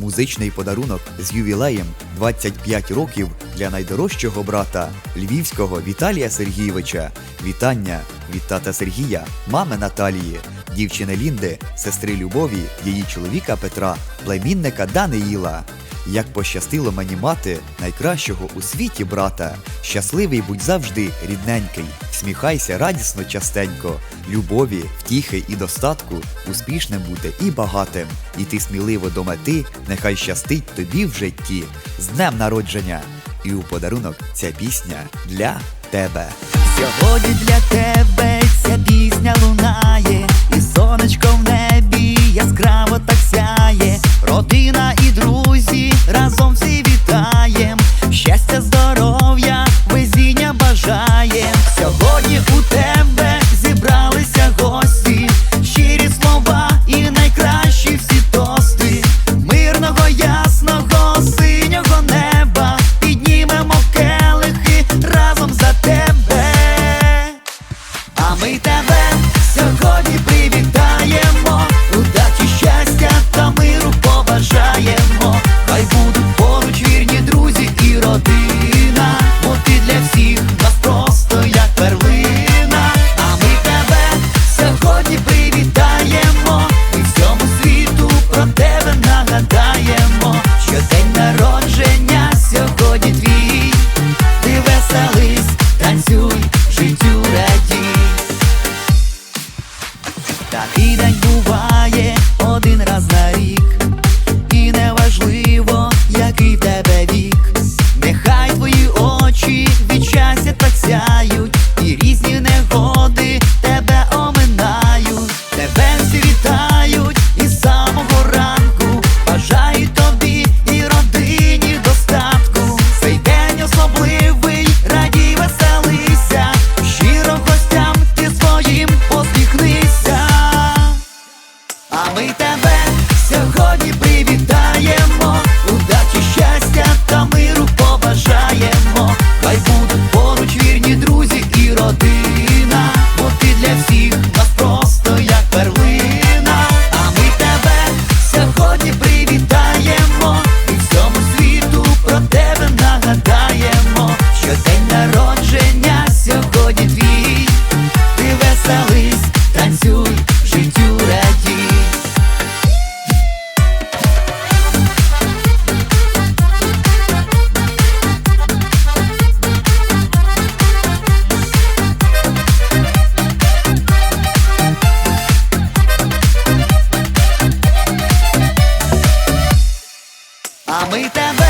Музичний подарунок з ювілеєм 25 років для найдорожчого брата львівського Віталія Сергійовича. Вітання від тата Сергія, мами Наталії, дівчини Лінди, сестри Любові, її чоловіка Петра, племінника Даниїла. Як пощастило мені мати найкращого у світі брата. Щасливий будь завжди, рідненький, сміхайся радісно частенько, любові, втіхи і достатку, успішним бути і багатим. І ти сміливо до мети, нехай щастить тобі в житті. З днем народження! І у подарунок ця пісня для тебе. Сьогодні для тебе разом всі вітаєм. Щастя, здоров'я, везіння бажаєм. Сьогодні у тебе зібралися гості, щирі слова і найкращі всі тости. Мирного, ясного, синього неба піднімемо келихи разом за тебе. А ми тебе сьогодні привітаємо, привітаємо, і всьому світу про тебе нагадаємо, що день народження сьогодні твій. Ти веселись, танцюй, життю радій. Такий день буває один раз на рік, і неважливо, ми тебе